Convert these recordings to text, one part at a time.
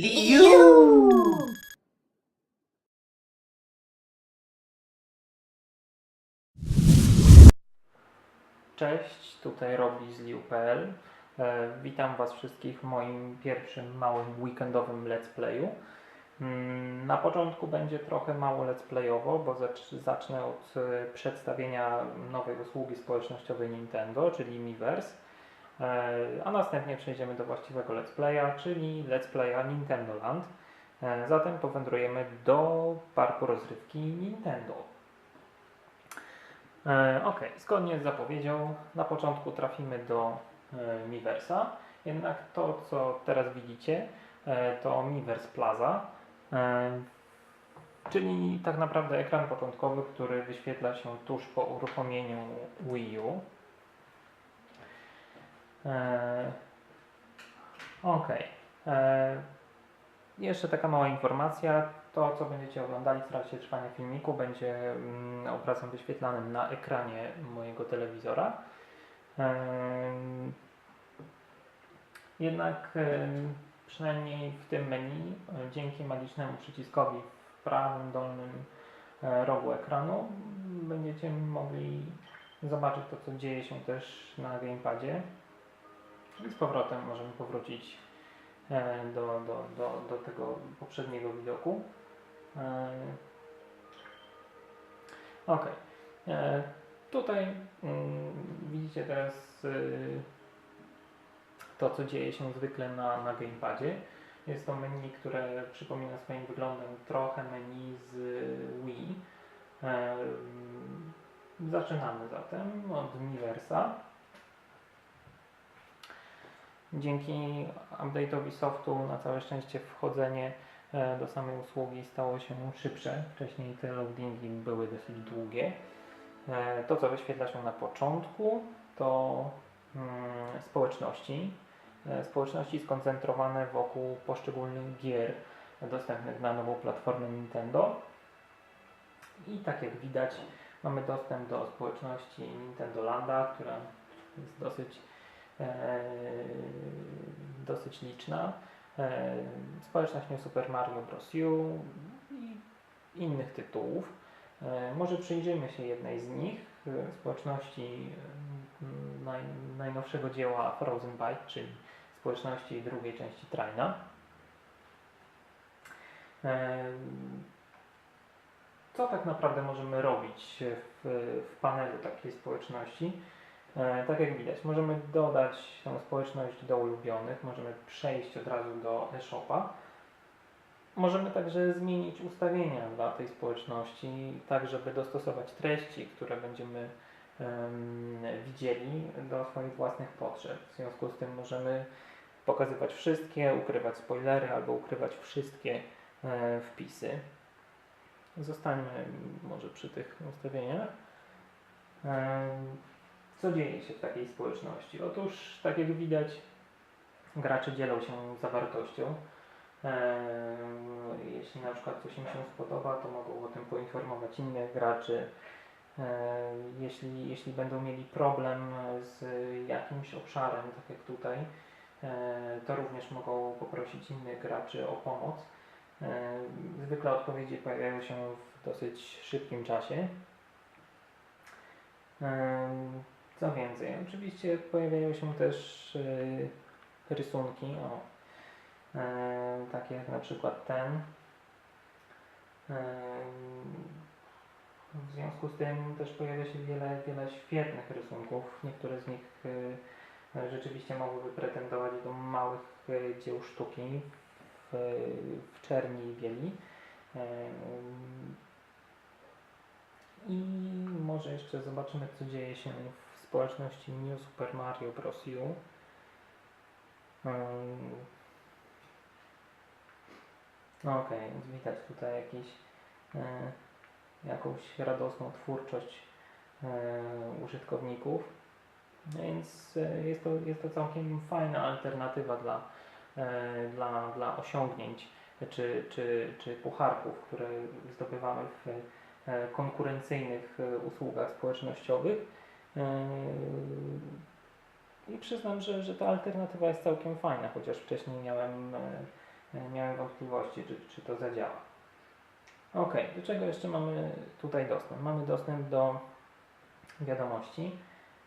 Liu! Cześć, tutaj Robi z Liu.pl. E, Witam Was wszystkich w moim pierwszym małym weekendowym let's playu. Mm, Na początku będzie trochę mało let's playowo, bo zacz- zacznę od e, przedstawienia nowej usługi społecznościowej Nintendo, czyli Miiverse, a następnie przejdziemy do właściwego let's playa, czyli let's playa Nintendo Land. E, Zatem powędrujemy do parku rozrywki Nintendo. E, ok, zgodnie z zapowiedzią, na początku trafimy do e, Miiversa, jednak to, co teraz widzicie, e, to Miiverse Plaza, e, czyli tak naprawdę ekran początkowy, który wyświetla się tuż po uruchomieniu Wii U. E, ok. E, jeszcze taka mała informacja. To, co będziecie oglądali w trakcie trwania filmiku, będzie mm, obrazem wyświetlanym na ekranie mojego telewizora. Em, Jednak em, przynajmniej w tym menu, e, dzięki magicznemu przyciskowi w prawym dolnym e, rogu ekranu, będziecie mogli zobaczyć to, co dzieje się też na gamepadzie. Z powrotem możemy powrócić e, do, do, do, do tego poprzedniego widoku. Ok. Tutaj mm, widzicie teraz y, to, co dzieje się zwykle na, na gamepadzie. Jest to menu, które przypomina swoim wyglądem trochę menu z Wii. Em, Zaczynamy zatem od Miiversa. Dzięki update'owi softu na całe szczęście wchodzenie e, do samej usługi stało się szybsze. Wcześniej te loadingi były dosyć długie. E, To, co wyświetla się na początku, to mm, społeczności. E, Społeczności skoncentrowane wokół poszczególnych gier dostępnych na nową platformę Nintendo. I tak jak widać, mamy dostęp do społeczności Nintendo Landa, która jest dosyć, dosyć liczna. E, społeczność New Super Mario Bros. U i innych tytułów. E, Może przyjrzyjmy się jednej z nich, e, społeczności e, naj, najnowszego dzieła Frozen Byte, czyli społeczności drugiej części Trina. E, Co tak naprawdę możemy robić w, w panelu takiej społeczności? E, Tak jak widać, możemy dodać tę społeczność do ulubionych, możemy przejść od razu do e-shopa. Możemy także zmienić ustawienia dla tej społeczności, tak żeby dostosować treści, które będziemy em, widzieli do swoich własnych potrzeb. W związku z tym możemy pokazywać wszystkie, ukrywać spoilery albo ukrywać wszystkie e, wpisy. Zostańmy może przy tych ustawieniach. Co dzieje się w takiej społeczności? Otóż, tak jak widać, gracze dzielą się zawartością. Eee, Jeśli na przykład coś im się spodoba, to mogą o tym poinformować innych graczy. Eee, Jeśli, jeśli będą mieli problem z jakimś obszarem, tak jak tutaj, eee, to również mogą poprosić innych graczy o pomoc. Zwykle odpowiedzi pojawiają się w dosyć szybkim czasie. Co więcej, oczywiście pojawiają się też y, rysunki, o, em, takie jak na przykład ten. Em, W związku z tym też pojawia się wiele, wiele świetnych rysunków. Niektóre z nich rzeczywiście mogłyby pretendować do małych dzieł sztuki w, w czerni i bieli. Em, i może jeszcze zobaczymy, co dzieje się w społeczności New Super Mario Bros. U. Um, no Okej, więc widać tutaj jakieś, e, jakąś radosną twórczość e, użytkowników. Więc e, jest, to, jest to całkiem fajna alternatywa dla, e, dla, dla osiągnięć czy, czy, czy pucharków, które zdobywamy w e, konkurencyjnych usługach społecznościowych. E, I przyznam, że, że ta alternatywa jest całkiem fajna, chociaż wcześniej miałem e, e, miałem wątpliwości, czy, czy to zadziała. Ok, do czego jeszcze mamy tutaj dostęp? Mamy dostęp do wiadomości,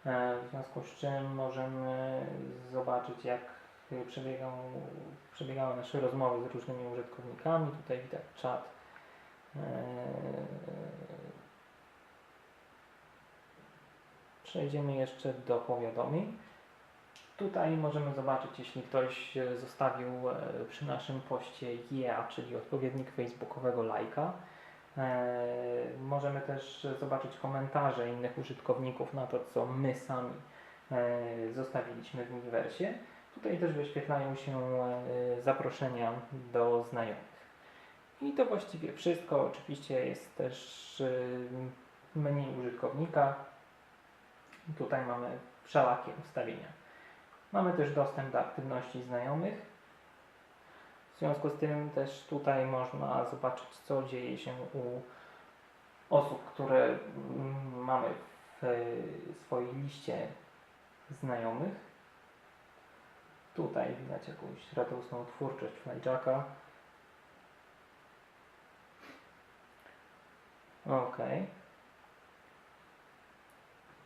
w związku z czym możemy zobaczyć, jak przebiegał, przebiegały nasze rozmowy z różnymi użytkownikami. Tutaj widać czat. e, Przejdziemy jeszcze do powiadomień. Tutaj możemy zobaczyć, jeśli ktoś e, zostawił e, przy naszym poście yeah, czyli odpowiednik facebookowego lajka. E, Możemy też zobaczyć komentarze innych użytkowników na to, co my sami zostawiliśmy w Uniwersie. Tutaj też wyświetlają się zaproszenia do znajomych. I to właściwie wszystko. Oczywiście jest też menu użytkownika. Tutaj mamy wszelakie ustawienia. Mamy też dostęp do aktywności znajomych. W związku z tym też tutaj można zobaczyć, co dzieje się u osób, które mm, mamy w e, swojej liście znajomych. Tutaj widać jakąś radosną twórczość Flyjacka. Ok.